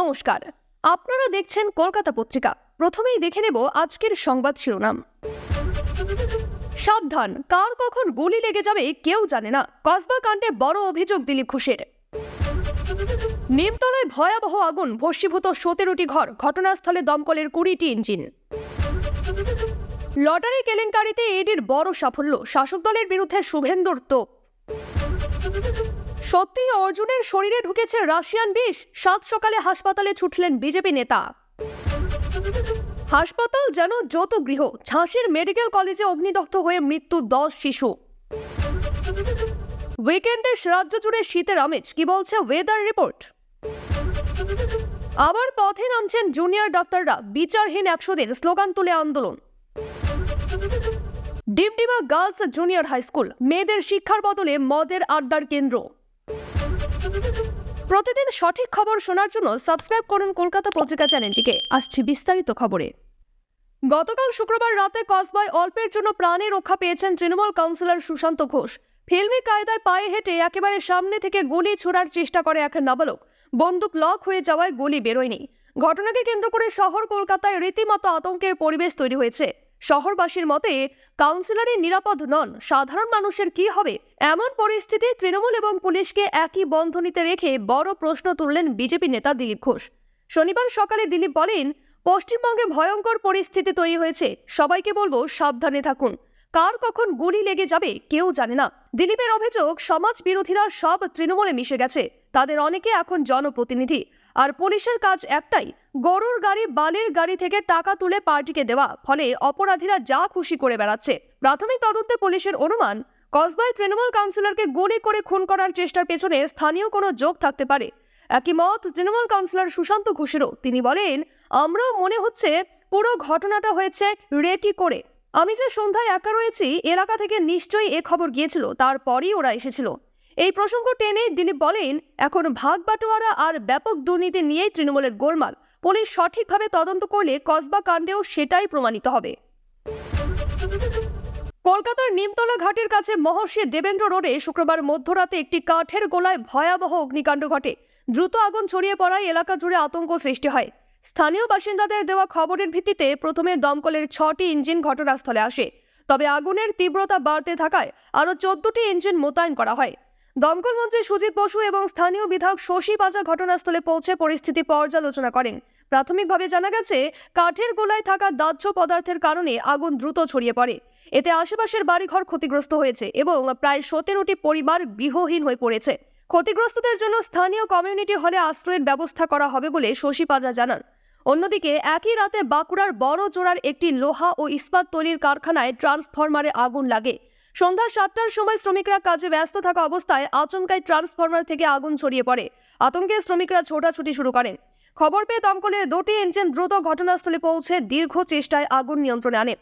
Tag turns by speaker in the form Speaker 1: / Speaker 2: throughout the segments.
Speaker 1: নমস্কার। আপনারা দেখছেন কলকাতা পত্রিকা। প্রথমেই দেখে নেব আজকের সংবাদ শিরোনাম। সাবধান, কার কখন গুলি লেগে যাবে কেউ জানে না। কসবা কাণ্ডে বড় অভিযোগ দিলীপ ঘোষের। নিমতলায় ভয়াবহ আগুন, ভস্মীভূত সতেরোটি ঘর, ঘটনাস্থলে দমকলের কুড়িটি ইঞ্জিন। লটারি কেলেঙ্কারিতে এডির বড় সাফল্য, শাসক দলের বিরুদ্ধে শুভেন্দুর তোপ। সত্যি অর্জুনের শরীরে ঢুকেছে রাশিয়ান বিষ। সাত সকালে হাসপাতালে ছুটলেন বিজেপি নেতা। হাসপাতাল যেন যত গৃহ, ঝাঁসির মেডিকেল কলেজে অগ্নিদগ্ধ হয়ে মৃত্যু দশ শিশু। উইকেন্ডে রাজ্য জুড়ে শীতের আমেজ, কি বলছে ওয়েদার রিপোর্ট আবার পথে নামছেন জুনিয়র ডাক্তাররা, বিচারহীন একশো দিন, স্লোগান তুলে আন্দোলন। Dimdima girls junior high school, মেয়েদের শিক্ষার বদলে মদের আড্ডার কেন্দ্র। প্রতিদিন সঠিক খবর শোনার জন্য সাবস্ক্রাইব করুন কলকাতা পত্রিকা চ্যানেলটিকে। আসছি বিস্তারিত খবরে। গতকাল শুক্রবার রাতে কসবায় অল্পের জন্য প্রাণে রক্ষা পেয়েছেন তৃণমূল কাউন্সিলর সুশান্ত ঘোষ। ফিল্মি কায়দায় পায়ে হেঁটে একেবারে সামনে থেকে গুলি ছোড়ার চেষ্টা করে এক নাবালক। বন্দুক লক হয়ে যাওয়ায় গুলি বেরোয়নি। ঘটনাকে কেন্দ্র করে শহর কলকাতায় রীতিমতো আতঙ্কের পরিবেশ তৈরি হয়েছে। শহরবাসীর মতে, কাউন্সিলরই নিরাপদ নন। সাধারণ মানুষের কি হবে? এমন পরিস্থিতি তৃণমূল এবং পুলিশকে একই বন্ধনীতে রেখে বড় প্রশ্ন তুললেন বিজেপি নেতা দিলীপ ঘোষ। শনিবার সকালে দিলীপ বলেন, পশ্চিমবঙ্গে ভয়ঙ্কর পরিস্থিতি তৈরি হয়েছে। সবাইকে বলব সাবধানে থাকুন। কার কখন গুলি লেগে যাবে কেউ জানে না। দিলীপের অভিযোগ সমাজ বিরোধীরা সব তৃণমূলে মিশে গেছে। তাদের অনেকে এখন জনপ্রতিনিধি। আর পুলিশের কাজ একটাই, গরুর গাড়ি, বালির গাড়ি থেকে টাকা তুলে পার্টিকে দেওয়া, ফলে অপরাধীরা যা খুশি করে বেড়াচ্ছে। প্রাথমিক তদন্তে পুলিশের অনুমান, কসবায় তৃণমূল কাউন্সিলরকে গুলি করে খুন করার চেষ্টার পেছনে স্থানীয় কোনো যোগ থাকতে পারে। একই মত, তৃণমূল কাউন্সিলর সুশান্ত ঘোষেরও, তিনি বলেন, আমরাও মনে হচ্ছে পুরো ঘটনাটা হয়েছে রেকি করে। আমি যে সন্ধ্যায় একা রয়েছি, এলাকা থেকে নিশ্চয়ই এ খবর গিয়েছিল, তারপরই ওরা এসেছিল। এই প্রসঙ্গ টেনে তিনি বলেন, এখন ভাগ বাটোয়ারা আর ব্যাপক দুর্নীতি নিয়েই তৃণমূলের গোলমাল। পুলিশ সঠিকভাবে তদন্ত করলে কসবা কাণ্ডেও সেটাই প্রমাণিত হবে। কলকাতার নিমতলা ঘাটের কাছে মহর্ষি দেবেন্দ্র রোডে শুক্রবার মধ্যরাতে একটি কাঠের গোলায় ভয়াবহ অগ্নিকাণ্ড ঘটে। দ্রুত আগুন ছড়িয়ে পড়ায় এলাকা জুড়ে আতঙ্ক সৃষ্টি হয়। স্থানীয় বাসিন্দাদের দেওয়া খবরের ভিত্তিতে প্রথমে দমকলের ছটি ইঞ্জিন ঘটনাস্থলে আসে। তবে আগুনের তীব্রতা বাড়তে থাকায় আরও চোদ্দটি ইঞ্জিন মোতায়েন করা হয়। দমকল মন্ত্রী সুজিত বসু এবং স্থানীয় বিধায়ক শশী পাজা ঘটনাস্থলে পৌঁছে পরিস্থিতি পর্যালোচনা করেন। প্রাথমিকভাবে জানা গেছে, কাঠের গোলায় থাকা দাহ্য পদার্থের কারণে আগুন দ্রুত ছড়িয়ে পড়ে। এতে আশেপাশের বাড়িঘর ক্ষতিগ্রস্ত হয়েছে এবং প্রায় সতেরোটি পরিবার গৃহহীন হয়ে পড়েছে। ক্ষতিগ্রস্তদের জন্য স্থানীয় কমিউনিটি হলে আশ্রয়ের ব্যবস্থা করা হবে বলে শশী পাজা জানান। অন্যদিকে, একই রাতে বাঁকুড়ার বড় জোড়ার একটি লোহা ও ইস্পাত তৈরির কারখানায় ট্রান্সফরমারে আগুন লাগে। সন্ধ্যা সাতটার সময় শ্রমিকরা কাজে ব্যস্ত থাকা অবস্থায় আচমকাই ট্রান্সফরমার থেকে আগুন ছড়িয়ে পড়ে। আতঙ্কে শ্রমিকরা ছোটাছুটি শুরু করেন। খবর পেয়ে দমকলের দুটি ইঞ্জিন দ্রুত ঘটনাস্থলে পৌঁছে দীর্ঘ চেষ্টায় আগুন নিয়ন্ত্রণে আনে।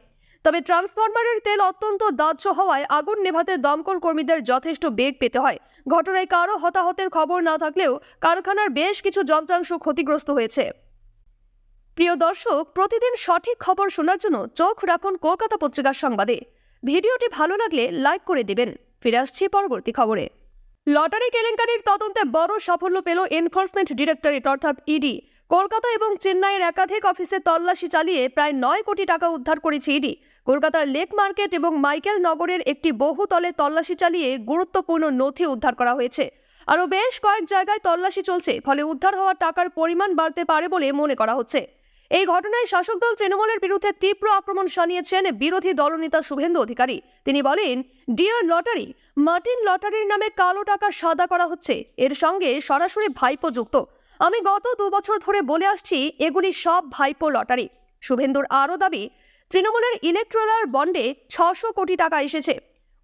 Speaker 1: তবে ট্রান্সফরমারের তেল অত্যন্ত দাহ্য হওয়ায় আগুন নেভাতে দমকল কর্মীদের যথেষ্ট বেগ পেতে হয়। ঘটনায় কারও হতাহতের খবর না থাকলেও কারখানার বেশ কিছু যন্ত্রাংশ ক্ষতিগ্রস্ত হয়েছে। প্রিয় দর্শক, প্রতিদিন সঠিক খবর শোনার জন্য চোখ রাখুন কলকাতা পত্রিকার সংবাদে। ভিডিওটি ভালো লাগলে লাইক করে দেবেন। ফিরে আসছি পরবর্তী খবরে। লটারি কেলেঙ্কারির তদন্তে বড় সাফল্য পেল এনফোর্সমেন্ট ডিরেক্টরেট, অর্থাৎ ইডি। কলকাতা এবং চেন্নাইয়ের একাধিক অফিসে তল্লাশি চালিয়ে প্রায় নয় কোটি টাকা উদ্ধার করেছে ইডি। কলকাতার লেক মার্কেট এবং মাইকেল নগরের একটি বহুতলে তল্লাশি চালিয়ে গুরুত্বপূর্ণ নথি উদ্ধার করা হয়েছে। আরও বেশ কয়েক জায়গায় তল্লাশি চলছে, ফলে উদ্ধার হওয়া টাকার পরিমাণ বাড়তে পারে বলে মনে করা হচ্ছে। এই ঘটনায় শাসক দল তৃণমূলের বিরুদ্ধে তীব্র আক্রমণ শানিয়েছেন বিরোধী দলনেতা শুভেন্দু অধিকারী। তিনি বলেন, ডিয়ার লটারি, মার্টিন লটারির নামে কালো টাকা সাদা করা হচ্ছে। এর সঙ্গে সরাসরি ভাইপো যুক্ত। আমি গত দু বছর ধরে বলে আসছি, এগুলি সব ভাইপো লটারি। শুভেন্দুর আরও দাবি, তৃণমূলের ইলেকট্রাল বন্ডে ছশো কোটি টাকা এসেছে।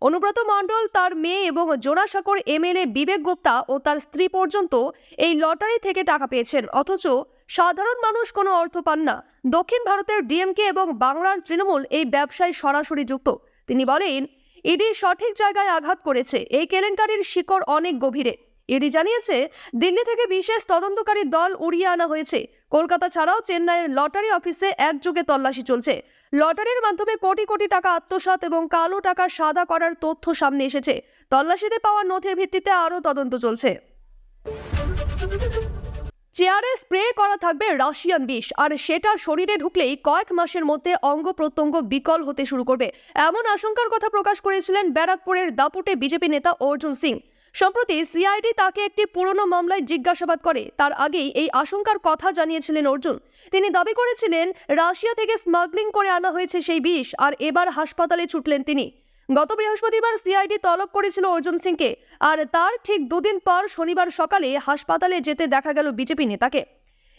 Speaker 1: অনুব্রত মণ্ডল, তার মেয়ে এবং জোড়াসাঁকর এমএলএ বিবেক গুপ্তা ও তার স্ত্রী পর্যন্ত এই লটারি থেকে টাকা পেয়েছেন। অথচ সাধারণ মানুষ কোনো অর্থ পান না। দক্ষিণ ভারতের ডিএমকে এবং বাংলার তৃণমূল এই ব্যবসায় সরাসরি যুক্ত। তিনি বলেন, ইডি সঠিক জায়গায় আঘাত করেছে। এই কেলেঙ্কারির শিকড় অনেক গভীরে। ইডি জানিয়েছে, দিল্লি থেকে বিশেষ তদন্তকারী দল উড়িয়ে আনা হয়েছে। কলকাতা ছাড়াও চেন্নাইয়ের লটারি অফিসে একযোগে তল্লাশি চলছে। লটারির মাধ্যমে কোটি কোটি টাকা আত্মসাৎ এবং কালো টাকা সাদা করার তথ্য সামনে এসেছে। তল্লাশিতে পাওয়া নথির ভিত্তিতে আরও তদন্ত চলছে। চেয়ারে স্প্রে করা থাকবে রাশিয়ান বিষ, আর সেটা শরীরে ঢুকলেই কয়েক মাসের মধ্যে অঙ্গ প্রত্যঙ্গ বিকল হতে শুরু করবে। এমন আশঙ্কার কথা প্রকাশ করেছিলেন ব্যারাকপুরের দাপুটে বিজেপি নেতা অর্জুন সিং। সম্প্রতি সিআইডি তাকে একটি পুরনো মামলায় জিজ্ঞাসাবাদ করে। তার আগেই এই আশঙ্কার কথা জানিয়েছিলেন অর্জুন। তিনি দাবি করেছিলেন, রাশিয়া থেকে স্মাগলিং করে আনা হয়েছে সেই বিষ, আর এবার হাসপাতালে ছুটলেন তিনি। গত বৃহস্পতিবার সিআইডি তলব করেছিল অর্জুন সিংকে, আর তার ঠিক দুদিন পর শনিবার সকালে হাসপাতালে যেতে দেখা গেল বিজেপি নেতাকে।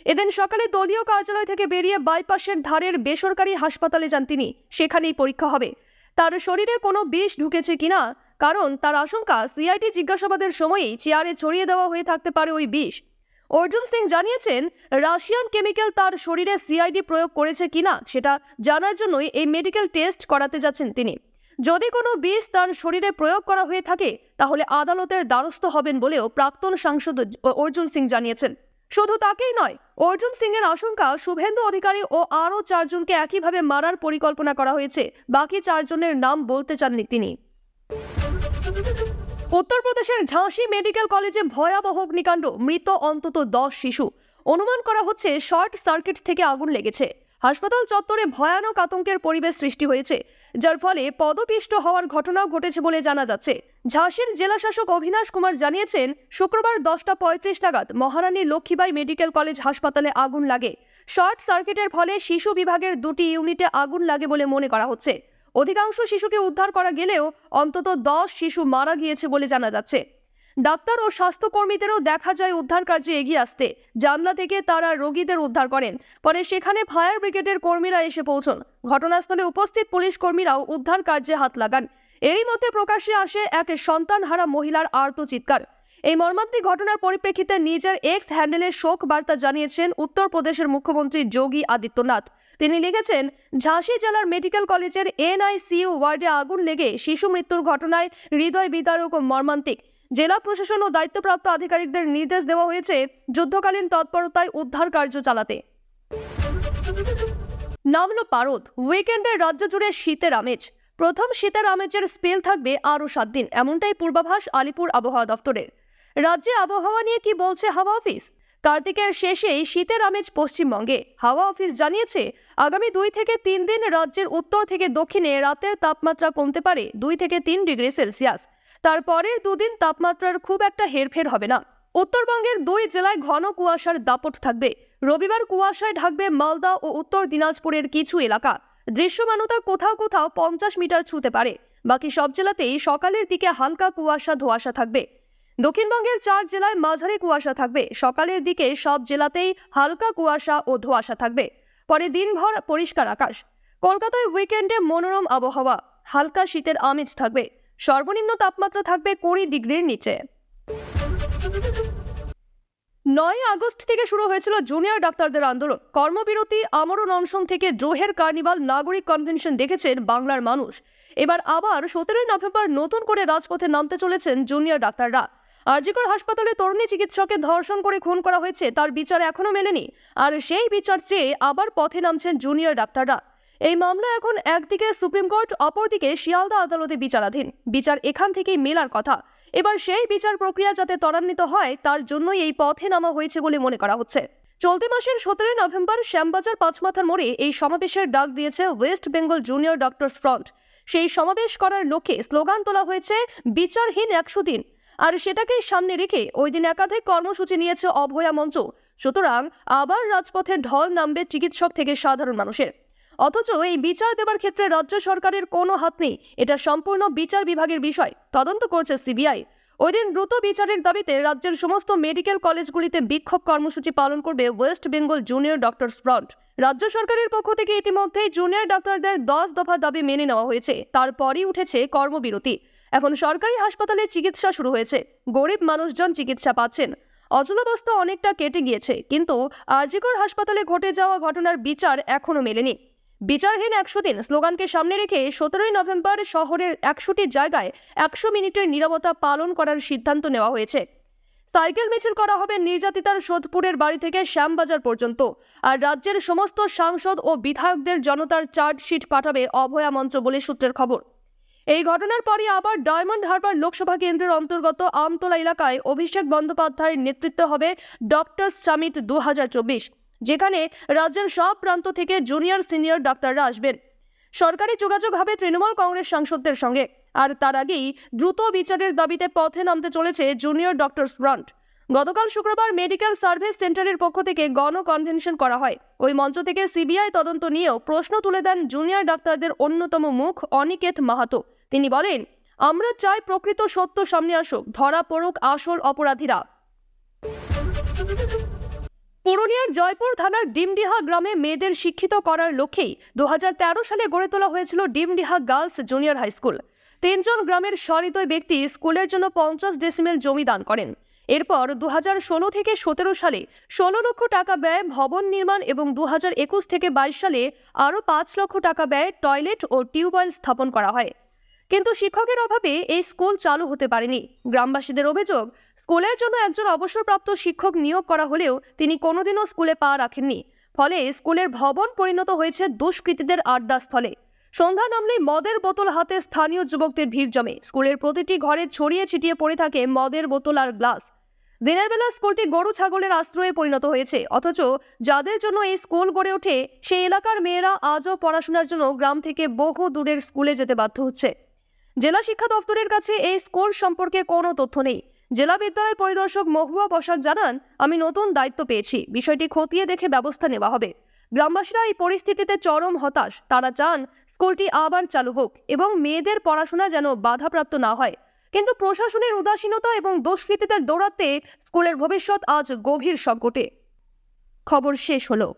Speaker 1: এদিন সকালে দলীয় কার্যালয় থেকে বেরিয়ে বাইপাসের ধারের বেসরকারি হাসপাতালে যান তিনি। সেখানেই পরীক্ষা হবে। তার শরীরে কোনো বিষ ঢুকেছে কিনা, কারণ তার আশঙ্কা সিআইটি জিজ্ঞাসাবাদের সময়ই চেয়ারে ছড়িয়ে দেওয়া হয়ে থাকতে পারে ওই বিষ। অর্জুন সিং জানিয়েছেন, রাশিয়ান কেমিক্যাল তার শরীরে সিআইডি প্রয়োগ করেছে কিনা, সেটা জানার জন্যই এই মেডিকেল টেস্ট করাতে যাচ্ছেন তিনি। যদি কোনো বিষ তার শরীরে প্রয়োগ করা হয়ে থাকে, তাহলে আদালতের দ্বারস্থ হবেন বলেও প্রাক্তন সাংসদ অর্জুন সিং জানিয়েছেন। শুধু তাকেই নয়, অর্জুন সিং এর আশঙ্কা, শুভেন্দু অধিকারী ও আরও চারজনকে একইভাবে মারার পরিকল্পনা করা হয়েছে, বাকি চারজনের নাম বলতে চাননি তিনি। উত্তরপ্রদেশের ঝাঁসি মেডিকেল কলেজে ভয়াবহ অগ্নিকাণ্ড, মৃত অন্তত দশ শিশু। অনুমান করা হচ্ছে শর্ট সার্কিট থেকে আগুন লেগেছে। হাসপাতাল চত্বরে ভয়ানক আতঙ্কের পরিবেশ সৃষ্টি হয়েছে, যার ফলে পদপিষ্ট হওয়ার ঘটনাও ঘটেছে বলে জানা যাচ্ছে। ঝাঁসির জেলাশাসক অভিনাশ কুমার জানিয়েছেন, শুক্রবার দশটা পঁয়ত্রিশ নাগাদ মহারানী লক্ষ্মীবাই মেডিকেল কলেজ হাসপাতালে আগুন লাগে। শর্ট সার্কিটের ফলে শিশু বিভাগের দুটি ইউনিটে আগুন লাগে বলে মনে করা হচ্ছে। অধিকাংশ শিশুকে উদ্ধার করা গেলেও অন্তত দশ শিশু মারা গিয়েছে বলে জানা যাচ্ছে। ডাক্তার ও স্বাস্থ্যকর্মীদেরও দেখা যায় উদ্ধার কার্যে এগিয়ে আসতে। জানলা থেকে তারা রোগীদের উদ্ধার করেন। পরে সেখানে ফায়ার ব্রিগেডের কর্মীরা এসে পৌঁছন। ঘটনাস্থলে উপস্থিত পুলিশ কর্মীরাও উদ্ধার কার্যে হাত লাগান। এরই মধ্যে প্রকাশ্যে আসে এক সন্তানহারা মহিলার আর্ত চিৎকার। এই মর্মান্তিক ঘটনার পরিপ্রেক্ষিতে নিজের এক্স হ্যান্ডেলে শোক বার্তা জানিয়েছেন উত্তরপ্রদেশের মুখ্যমন্ত্রী যোগী আদিত্যনাথ। তিনি লিখেছেন, ঝাঁসি জেলার মেডিকেল কলেজের এনআইসিইউ ওয়ার্ডে আগুন লেগে শিশু মৃত্যুর ঘটনায় হৃদয় বিদারক ও মর্মান্তিক। জেলা প্রশাসন ও দায়িত্বপ্রাপ্ত আধিকারিকদের নির্দেশ দেওয়া হয়েছে যুদ্ধকালীন তৎপরতায় উদ্ধার কার্য চালাতে। নামল পারদ। উইকেন্ডে রাজ্য জুড়ে শীতের আমেজ। প্রথম শীতের আমেজের স্পেল থাকবে আরও সাত দিন, এমনটাই পূর্বাভাস আলিপুর আবহাওয়া দফতরের রাজ্যে আবহাওয়া নিয়ে কি বলছে হাওয়া অফিস? কার্তিকের শেষেই শীতের আমেজ পশ্চিমবঙ্গে। হাওয়া অফিস জানিয়েছে, আগামী দুই থেকে তিন দিন রাজ্যের উত্তর থেকে দক্ষিণে রাতের তাপমাত্রা কমতে পারে দুই থেকে তিন ডিগ্রি সেলসিয়াস। তারপরের দুদিন তাপমাত্রার খুব একটা হেরফের হবে না। উত্তরবঙ্গের দুই জেলায় ঘন কুয়াশার দাপট থাকবে। রবিবার কুয়াশায় ঢাকবে মালদা ও উত্তর দিনাজপুরের কিছু এলাকা। দৃশ্যমানতা কোথাও কোথাও পঞ্চাশ মিটার ছুঁতে পারে। বাকি সব জেলাতেই সকালের দিকে হালকা কুয়াশা ধোয়াশা থাকবে। দক্ষিণবঙ্গের চার জেলায় মাঝারি কুয়াশা থাকবে। সকালের দিকে সব জেলাতেই হালকা কুয়াশা ও ধোয়াশা থাকবে। পরে দিনভর পরিষ্কার আকাশ। কলকাতায় উইকেন্ডে মনোরম আবহাওয়া। হালকা শীতের আমেজ থাকবে। সর্বনিম্ন তাপমাত্রা থাকবে কুড়ি ডিগ্রির নিচে। নয় আগস্ট থেকে শুরু হয়েছিল জুনিয়র ডাক্তারদের আন্দোলন। কর্মবিরতি, আমরণ অনশন থেকে দ্রোহের কার্নিভাল নাগরিক কনভেনশন দেখেছেন বাংলার মানুষ। এবার আবার সতেরোই নভেম্বর নতুন করে রাজপথে নামতে চলেছেন জুনিয়র ডাক্তাররা। আরজিকর হাসপাতালে তরুণী চিকিৎসককে ধর্ষণ করে খুন করা হয়েছে, তার বিচার এখনও মেলেনি। আর সেই বিচার চেয়ে আবার পথে নামছেন জুনিয়র ডাক্তাররা। এই মামলা এখন একদিকে সুপ্রিম কোর্ট, অপরদিকে শিয়ালদা আদালতে বিচারাধীন। বিচার এখান থেকেই মেলার কথা। এবার সেই বিচার প্রক্রিয়া যাতে ত্বরান্বিত হয়, তার জন্যই এই পথে নামা হয়েছে বলে মনে করা হচ্ছে। চলতি মাসের সতেরোই নভেম্বর শ্যামবাজার পাঁচমাথার মোড়ে এই সমাবেশের ডাক দিয়েছে West Bengal junior doctors front. সেই সমাবেশ করার লক্ষ্যে স্লোগান তোলা হয়েছে, বিচারহীন একশো দিন। আর সেটাকেই সামনে রেখে ওই দিন একাধিক কর্মসূচি নিয়েছে অভয়া মঞ্চ। সুতরাং আবার রাজপথে ঢল নামবে চিকিৎসক থেকে সাধারণ মানুষের। অথচ এই বিচার দেবার ক্ষেত্রে রাজ্য সরকারের কোনো হাত নেই। এটা সম্পূর্ণ বিচার বিভাগের বিষয়, তদন্ত করছে সিবিআই। ওই দিন দ্রুত বিচারের দাবিতে রাজ্যের সমস্ত মেডিকেল কলেজগুলিতে বিক্ষোভ কর্মসূচি পালন করবে West Bengal junior doctors front. রাজ্য সরকারের পক্ষ থেকে ইতিমধ্যেই জুনিয়র ডাক্তারদের দশ দফা দাবি মেনে নেওয়া হয়েছে, তারপরই উঠেছে কর্মবিরতি। এখন সরকারি হাসপাতালে চিকিৎসা শুরু হয়েছে, গরিব মানুষজন চিকিৎসা পাচ্ছেন। অচলাবস্থা অনেকটা কেটে গিয়েছে, কিন্তু আরজিকর হাসপাতালে ঘটে যাওয়া ঘটনার বিচার এখনও মেলেনি। বিচারহীন একশো দিন স্লোগানকে সামনে রেখে সতেরোই নভেম্বর শহরের একশোটি জায়গায় একশো মিনিটের নিরবতা পালন করার সিদ্ধান্ত নেওয়া হয়েছে। সাইকেল মিছিল করা হবে নির্যাতিতার সোদপুরের বাড়ি থেকে শ্যামবাজার পর্যন্ত আর রাজ্যের সমস্ত সাংসদ ও বিধায়কদের জনতার চার্জশিট পাঠাবে অভয়া মঞ্চ বলে সূত্রের খবর। এই ঘটনার পরই আবার ডায়মন্ড হারবার লোকসভা কেন্দ্রের অন্তর্গত আমতলা এলাকায় অভিষেক বন্দ্যোপাধ্যায়ের নেতৃত্বে হবে ডক্টর সামিট দু যেখানে রাজ্যের সব প্রান্ত থেকে জুনিয়র সিনিয়র ডাক্তাররা আসবেন। সরকারি যোগাযোগ হবে তৃণমূল কংগ্রেস সাংসদদের সঙ্গে। আর তার আগেই দ্রুত বিচারের দাবিতে পথে নামতে চলেছে জুনিয়র ডক্টর ফ্রন্ট গতকাল শুক্রবার মেডিকেল সার্ভিস সেন্টারের পক্ষ থেকে গণ কনভেনশন করা হয়। ওই মঞ্চ থেকে সিবিআই তদন্ত নিয়েও প্রশ্ন তুলে দেন জুনিয়র ডাক্তারদের অন্যতম মুখ অনিকেত মাহাতো। তিনি বলেন, আমরা চাই প্রকৃত সত্য সামনে আসুক, ধরা পড়ুক আসল অপরাধীরা। পুরুলিয়ার জয়পুর থানার ডিমডিহা গ্রামে মেয়েদের শিক্ষিত করার লক্ষ্যেই দুহাজার তেরো সালে গড়ে তোলা হয়েছিল Dimdiha girls junior high school. তিনজন গ্রামের সহৃদয় ব্যক্তি স্কুলের জন্য পঞ্চাশ ডেসিমেল জমি দান করেন। এরপর দু ষোলো থেকে সতেরো সালে ষোলো লক্ষ টাকা ব্যয় ভবন নির্মাণ এবং দু একুশ থেকে বাইশ সালে আরও পাঁচ লক্ষ টাকা ব্যয় টয়লেট ও টিউবওয়েল স্থাপন করা হয়। কিন্তু শিক্ষকের অভাবে এই স্কুল চালু হতে পারেনি। গ্রামবাসীদের অভিযোগ, স্কুলের জন্য একজন অবসরপ্রাপ্ত শিক্ষক নিয়োগ করা হলেও তিনি কোনোদিনও স্কুলে পা রাখেননি। ফলে স্কুলের ভবন পরিণত হয়েছে দুষ্কৃতীদের আড্ডাস্থলে। সন্ধ্যা নামলেই মদের বোতল হাতে স্থানীয় যুবকদের ভিড় জমে। স্কুলের প্রতিটি ঘরে ছড়িয়ে ছিটিয়ে পড়ে থাকে মদের বোতল আর গ্লাস। দিনের বেলা স্কুলটি গরু ছাগলের আশ্রয়ে পরিণত হয়েছে। অথচ যাদের জন্য এই স্কুল গড়ে ওঠে, সেই এলাকার মেয়েরা আজও পড়াশোনার জন্য গ্রাম থেকে বহু দূরের স্কুলে যেতে বাধ্য হচ্ছে। জেলা শিক্ষা দপ্তরের কাছে এই স্কুল সম্পর্কে কোনো তথ্য নেই। জেলা বিদ্যালয় পরিদর্শক মহুয়া বসাক জানান, আমি নতুন দায়িত্ব পেয়েছি। বিষয়টি খতিয়ে দেখে ব্যবস্থা নেওয়া হবে। গ্রামবাসীরা এই পরিস্থিতিতে চরম হতাশ। তারা চান স্কুলটি আবার চালু হোক এবং মেয়েদের পড়াশোনা যেন বাধাপ্রাপ্ত না হয়। কিন্তু প্রশাসনের উদাসীনতা এবং দুষ্কৃতীদের দৌড়াতে স্কুলের ভবিষ্যৎ আজ গভীর সংকটে। খবর শেষ হলো।